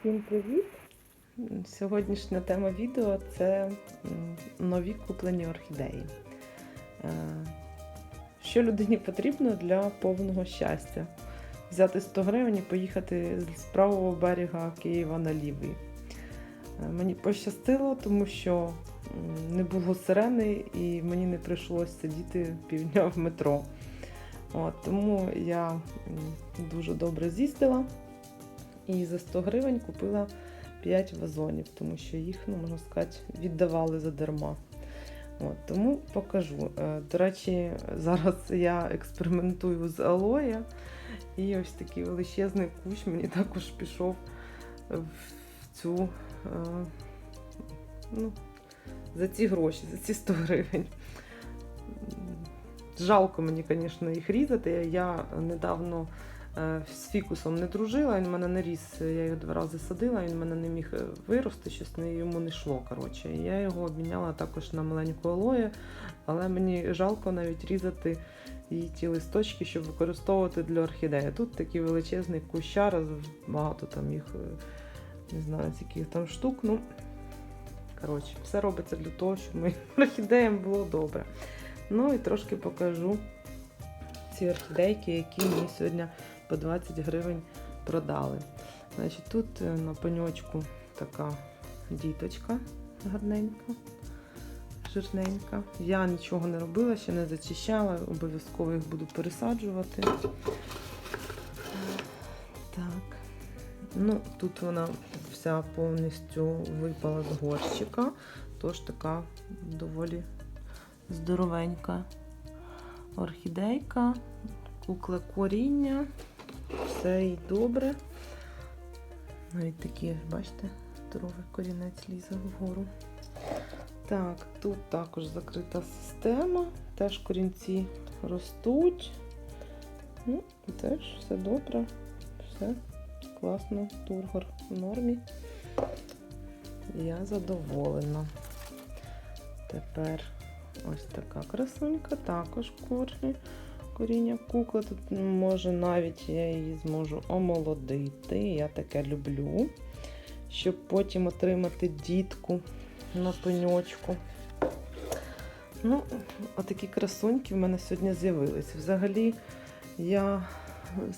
Всім привіт! Сьогоднішня тема відео це нові куплені орхідеї. Е, Що людині потрібно для повного щастя? Взяти 100 гривень і поїхати з правого берега Києва на лівий. Е, Мені пощастило, тому що не було сирени і мені не прийшлося сидіти півдня в метро. От, тому я дуже добре з'їздила і за 100 гривень купила 5 вазонів, тому що їх, ну, можна сказати, віддавали задарма. От, тому покажу. Е, До речі, зараз я експериментую з алоє, і ось такий величезний кущ мені також пішов в цю, е, ну, за ці гроші, за ці 100 гривень. Жалко мені, звісно, їх різати. Я недавно з фікусом не дружила, він мене не ріс, я його два рази садила, він в мене не міг е, вирости, щось йому не йшло. Коротше. Я його обміняла також на маленьку алою, але мені жалко навіть різати її ті листочки, щоб використовувати для орхідеї. Тут такий величезний кущар, багато там їх, е, не знаю, з яких там штук. Ну, коротше, все робиться для того, щоб моїм орхідеям було добре. Ну і трошки покажу ці орхідейки, які мені сьогодні по 20 гривень продали. Значить, Тут е, на пеньочку така діточка гарненька, жирненька. Я нічого не робила, ще не зачищала, обов'язково їх буду пересаджувати. Так. Ну, Тут вона вся повністю випала з горщика, тож така доволі здоровенька орхідейка, кукла коріння, все і добре. Навіть такі, бачите, здоровий корінець лізе вгору. Так, тут також закрита система, теж корінці ростуть. Ну, і теж все добре, все класно, тургор в нормі. Я задоволена. Тепер Ось така красунька, також корні, коріння кукла. Тут може навіть я її зможу омолодити. Я таке люблю, щоб потім отримати дітку на пеньочку. Ну, отакі красуньки в мене сьогодні з'явились. Взагалі, я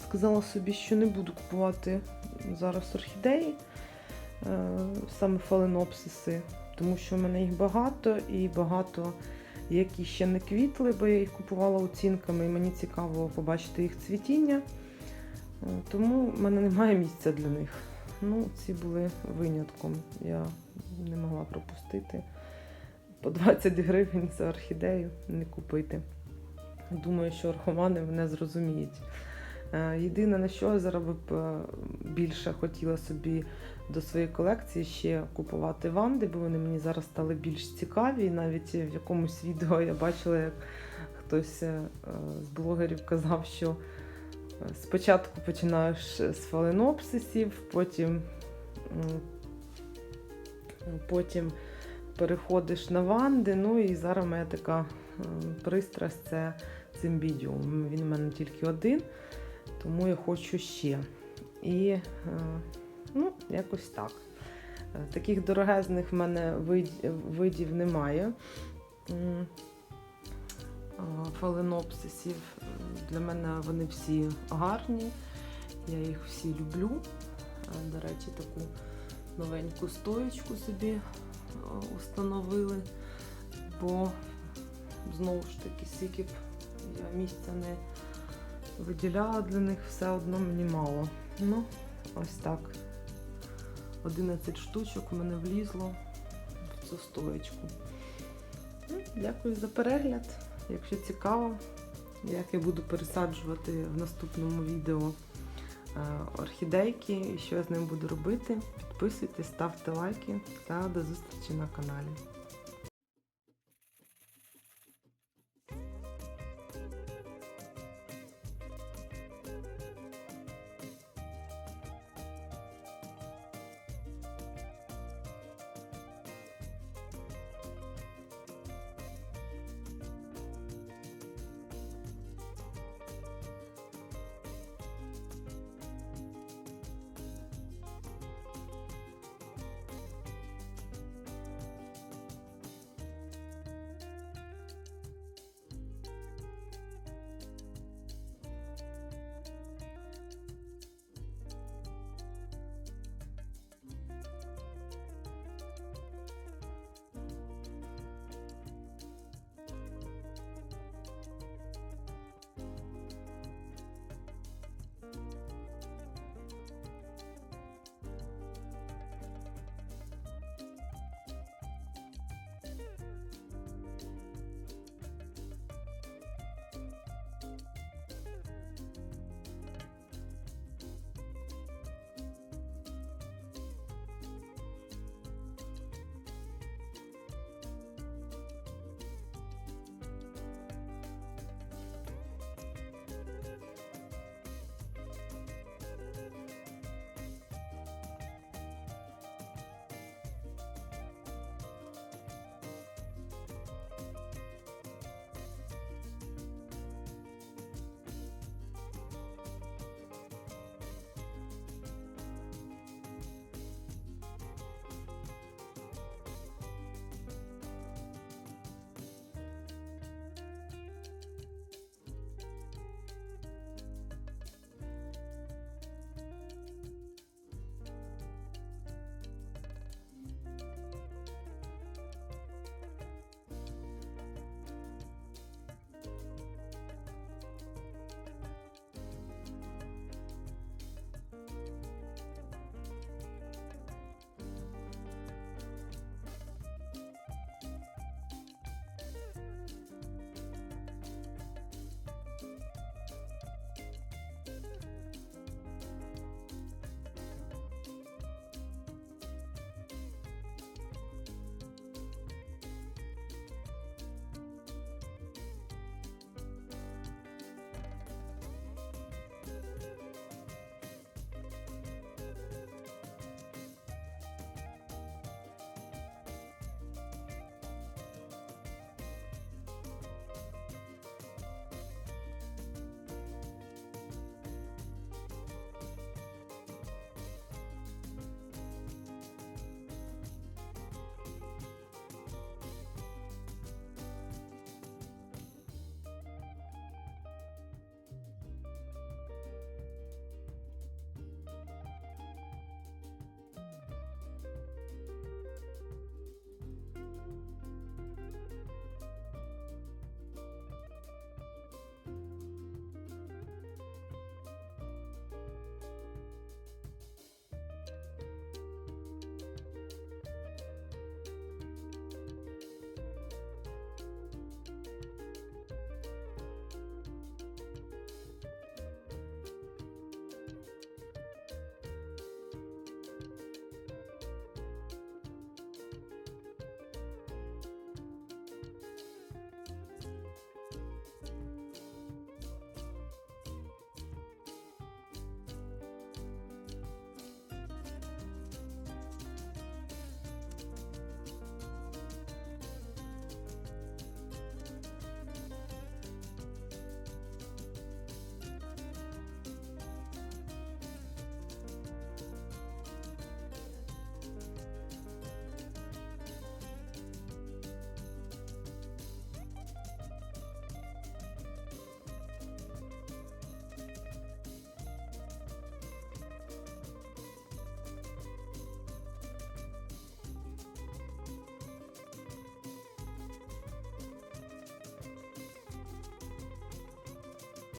сказала собі, що не буду купувати зараз орхідеї, е, саме фаленопсиси, тому що в мене їх багато і багато які ще не квітли, бо я їх купувала оцінками, і мені цікаво побачити їх цвітіння. Е, Тому в мене немає місця для них. Ну, ці були винятком. Я не могла пропустити. По 20 гривень за орхідею не купити. Думаю, що архомани мене зрозуміють. Е, Єдине, на що я зараз е, більше хотіла собі до своєї колекції ще купувати ванди, бо вони мені зараз стали більш цікаві. І навіть в якомусь відео я бачила, як хтось е, з блогерів казав, що спочатку починаєш з фаленопсисів, потім, потім переходиш на ванди. Ну і зараз моя така пристрасть це цимбідіум. Він у мене тільки один, тому я хочу ще. І е, Ну, якось так. Е, Таких дорогезних в мене видів немає. Фаленопсисів. е, Для мене вони всі гарні. Я їх всі люблю. До речі, таку новеньку стоєчку собі установили, бо знову ж таки, скільки я місця не виділяла для них, все одно мені мало. Ну, ось так. 11 штучок в мене влізло в цю стоечку. Ну, Дякую за перегляд. Якщо цікаво, як я буду пересаджувати в наступному відео е, орхідейки і що я з ним буду робити, підписуйтесь, ставте лайки та до зустрічі на каналі.